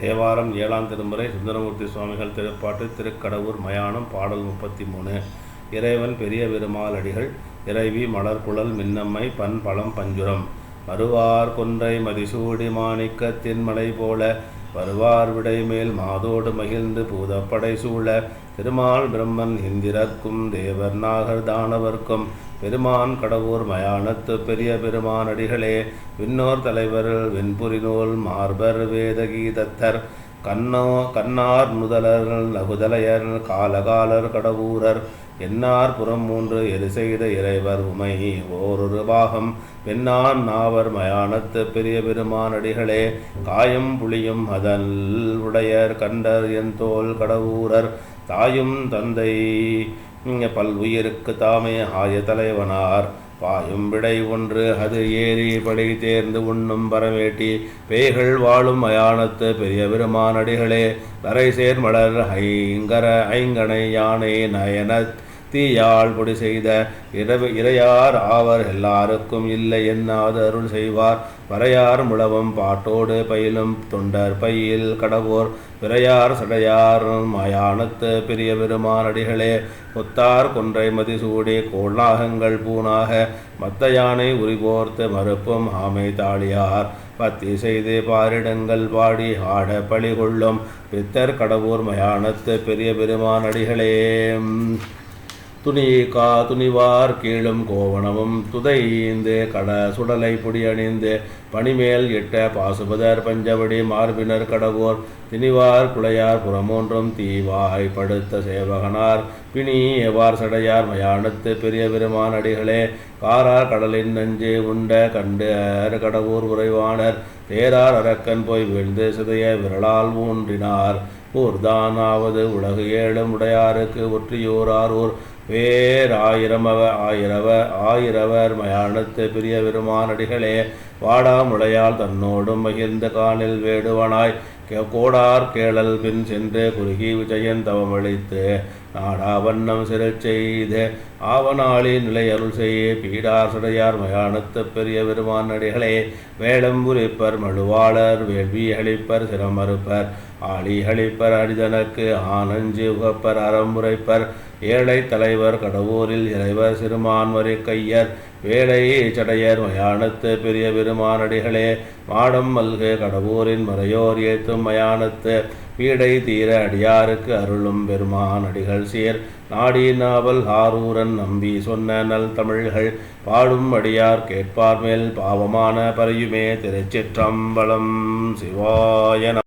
தேவாரம் ஏழாம் திருமுறை சுந்தரமூர்த்தி சுவாமிகள் திருப்பாட்டு திருக்கடவுர் மயானம் பாடல் முப்பத்தி மூணு இறைவன் பெரிய பெருமாளடிகள் இறைவி மலர்குழல் மின்னம்மை பண் பழம் பஞ்சுரம். வருவார் கொன்றை மதிசூடி மாணிக்கத்தின் மலை போல வருவார் விடைமேல் மாதோடு மகிழ்ந்து பூதப்படை சூழ. திருமால் பிரம்மன் இந்திரர்க்கும் தேவர் நாகர் தானவர்க்கும் பெருமான் கடவுர் மயானத்து பெரிய பெருமான் அடிகளே விண்ணோர் தலைவர் வெண்புரிநூல் மார்பர் வேதகீதத்தர் கண்ணோ கண்ணார் முதலர் நகுதலையர் காலகாலர் கடவுரர் என்னார் புறம் மூன்று எரு செய்த இறைவர் உமை. ஓரொரு பாகம் பெண்ணான் நாவர் மயானத்து பெரிய பெருமானடிகளே காயம் புளியும் அதல் உடையர் கண்டர் என் தோல் கடவுரர். தாயும் தந்தை பல் உயிருக்கு தாமே ஆய தலைவனார். பாயும் விடை ஒன்று அது ஏறி படை தேர்ந்து உண்ணும் பரமேட்டி பேய்கள் வாழும் மயானத்து பெரிய பெருமானடிகளே நரை சேர்மலர் ஐங்கர ஐங்கனை யானை நயன தீயாள் பொடி செய்த இரவு இறையார் ஆவர் எல்லாருக்கும் இல்லை என்னாது அருள் செய்வார். வரையார் முழவும் பாட்டோடு பயிலும் தொண்டர் பையில் கடவோர். விரையார் சடையார் மயானத்து பெரிய பெருமானடிகளே கொத்தார் கொன்றை மதிசூடி கோள்நாகங்கள் பூணாக. மத்த யானை உரிபோர்த்து மறுப்பும் ஆமை தாளியார். பத்தி செய்து பாரிடங்கள் பாடி ஆட பழி கொள்ளும். பித்தர் கடவுர் மயானத்து பெரிய பெருமானடிகளே. துணிகா துணிவார் கீழும் கோவணமும் துதைந்து கட சுடலை பொடி அணிந்து பனிமேல் இட்ட பாசுபதர் பஞ்சவடி மார்பினர் கடவோர் திணிவார் குளையார் புறமோன்றும் தீவாய் படுத்த சேவகனார் பிணி எவார் சடையார் மயானத்து பெரிய பெருமான் அடிகளே காரார் கடலின் நஞ்சு உண்ட கண்டு கடவுர் உறைவானர். தேரார் அரக்கன் போய் வீழ்ந்து சிதைய விரலால் ஊன்றினார். ஊர்தானாவது உலகு ஏழும் உடையாருக்கு ஒற்றியூரார் ஊர் வேறாயிரமவ ஆயிரவ ஆயிரவர் மயானத்து பிரிய பெருமானடிகளே வாடாமுளையால் தன்னோடும் மகிழ்ந்த காணில் வேடுவனாய். கோடார் கேளல் பின் சென்று குறுகி விஜயன் தவமளித்து நாடா வண்ணம் சிறை செய்து ஆவனாளி நிலை அருள் செய்ய பீடார் சடையார் மயானத்து பெரிய பெருமான் நடிகளே வேளம்புரிப்பர் மழுவாளர் வேள்வி அளிப்பர் சிரமறுப்பர் ஆளி அளிப்பர் அடிதனக்கு ஆனஞ்சு உகப்பர் அறமுறைப்பர் ஏழை தலைவர் கடவுரில் இறைவர் சிறுமான்வரி கையர் வேலை சடையர் மயானத்து பெரிய பெருமானடிகளே மாடம் மல்கு கடவுரின் மறையோர் ஏத்தும் மயானத்து பீடை தீர அடியாருக்கு அருளும் பெருமானடிகள் சீர். நாடி நாவல் ஆரூரன் நம்பி சொன்ன நல் தமிழ்கள் பாடும் அடியார் கேட்பார் மேல் பாவமான பறையுமே திருச்சிற்றம்பலம் சிவாயன